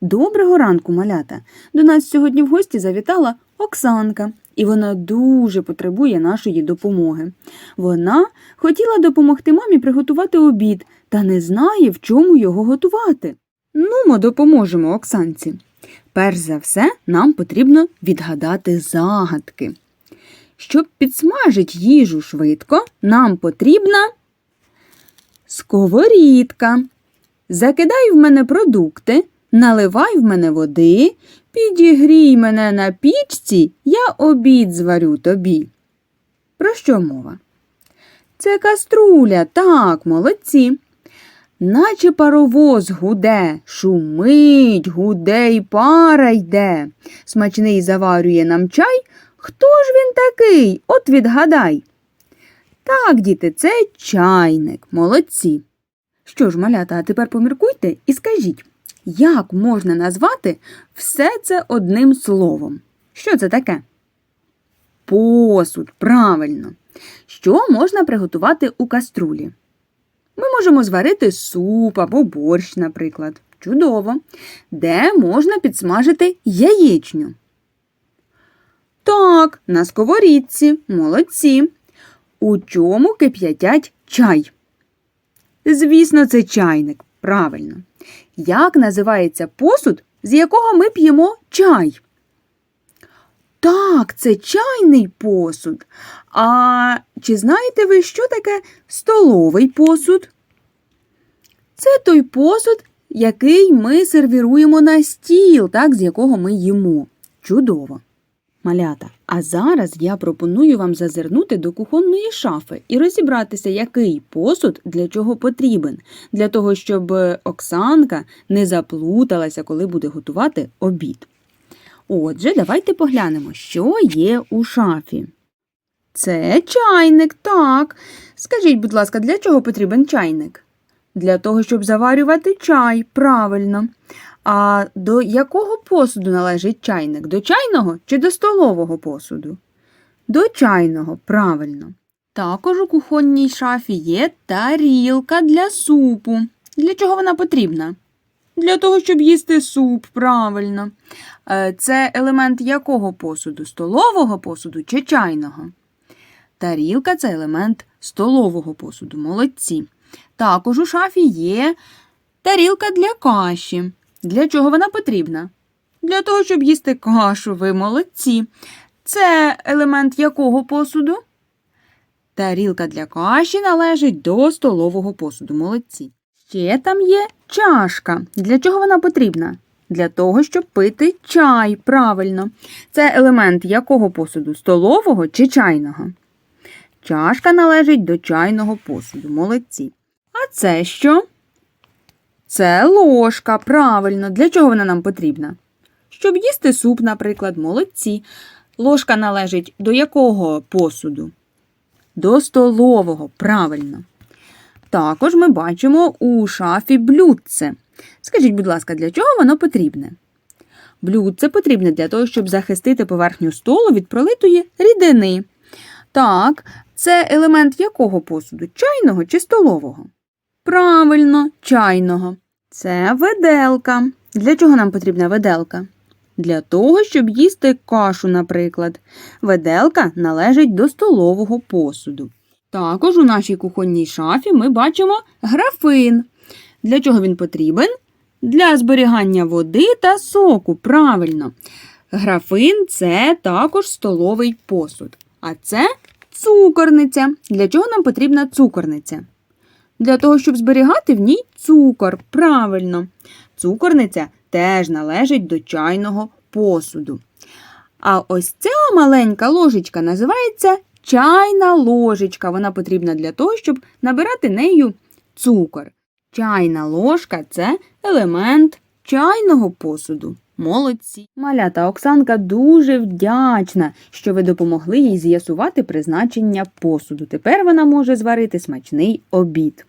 Доброго ранку, малята! До нас сьогодні в гості завітала Оксанка, і вона дуже потребує нашої допомоги. Вона хотіла допомогти мамі приготувати обід та не знає, в чому його готувати. Нумо допоможемо Оксанці. Перш за все, нам потрібно відгадати загадки. Щоб підсмажити їжу швидко, нам потрібна сковорідка. Закидай в мене продукти, наливай в мене води, підігрій мене на пічці, я обід зварю тобі. Про що мова? Це каструля, так, молодці. Наче паровоз гуде, шумить, гуде й пара йде. Смачний заварює нам чай. Хто ж він такий? От відгадай. Так, діти, це чайник, молодці. Що ж, малята, а тепер поміркуйте і скажіть, як можна назвати все це одним словом? Що це таке? Посуд, правильно. Що можна приготувати у каструлі? Ми можемо зварити суп або борщ, наприклад. Чудово. Де можна підсмажити яєчню? Так, на сковорідці. Молодці. У чому кип'ятять чай? Звісно, це чайник. Правильно. Як називається посуд, з якого ми п'ємо чай? Так, це чайний посуд. А чи знаєте ви, що таке столовий посуд? Це той посуд, який ми сервіруємо на стіл, так, з якого ми їмо. Чудово. Малята, а зараз я пропоную вам зазирнути до кухонної шафи і розібратися, який посуд для чого потрібен, для того, щоб е, Оксанка не заплуталася, коли буде готувати обід. Отже, давайте поглянемо, що є у шафі. Це чайник, так. Скажіть, будь ласка, для чого потрібен чайник? Для того, щоб заварювати чай, правильно. А до якого посуду належить чайник? До чайного чи до столового посуду? До чайного, правильно. Також у кухонній шафі є тарілка для супу. Для чого вона потрібна? Для того, щоб їсти суп, правильно. Е, Це елемент якого посуду? Столового посуду чи чайного? Тарілка це елемент столового посуду. Молодці. Також у шафі є тарілка для каші. Для чого вона потрібна? Для того, щоб їсти кашу, ви молодці. Це елемент якого посуду? Тарілка для каші належить до столового посуду. Молодці. Ще там є чашка. Для чого вона потрібна? Для того, щоб пити чай, правильно. Це елемент якого посуду? Столового чи чайного? Чашка належить до чайного посуду. Молодці. А це що? Це ложка, правильно. Для чого вона нам потрібна? Щоб їсти суп, наприклад, молодці. Ложка належить до якого посуду? До столового, правильно. Також ми бачимо у шафі блюдце. Скажіть, будь ласка, для чого воно потрібне? Блюдце потрібне для того, щоб захистити поверхню столу від пролитої рідини. Так, це елемент якого посуду? Чайного чи столового? Правильно, чайного. Це виделка. Для чого нам потрібна виделка? Для того, щоб їсти кашу, наприклад. Виделка належить до столового посуду. Також у нашій кухонній шафі ми бачимо графин. Для чого він потрібен? Для зберігання води та соку, правильно. Графин це також столовий посуд. А це цукорниця. Для чого нам потрібна цукорниця? Для того, щоб зберігати в ній цукор. Правильно. Цукорниця теж належить до чайного посуду. А ось ця маленька ложечка називається чайна ложечка. Вона потрібна для того, щоб набирати нею цукор. Чайна ложка це елемент чайного посуду. Молодці. Малята Оксанка дуже вдячна, що ви допомогли їй з'ясувати призначення посуду. Тепер вона може зварити смачний обід.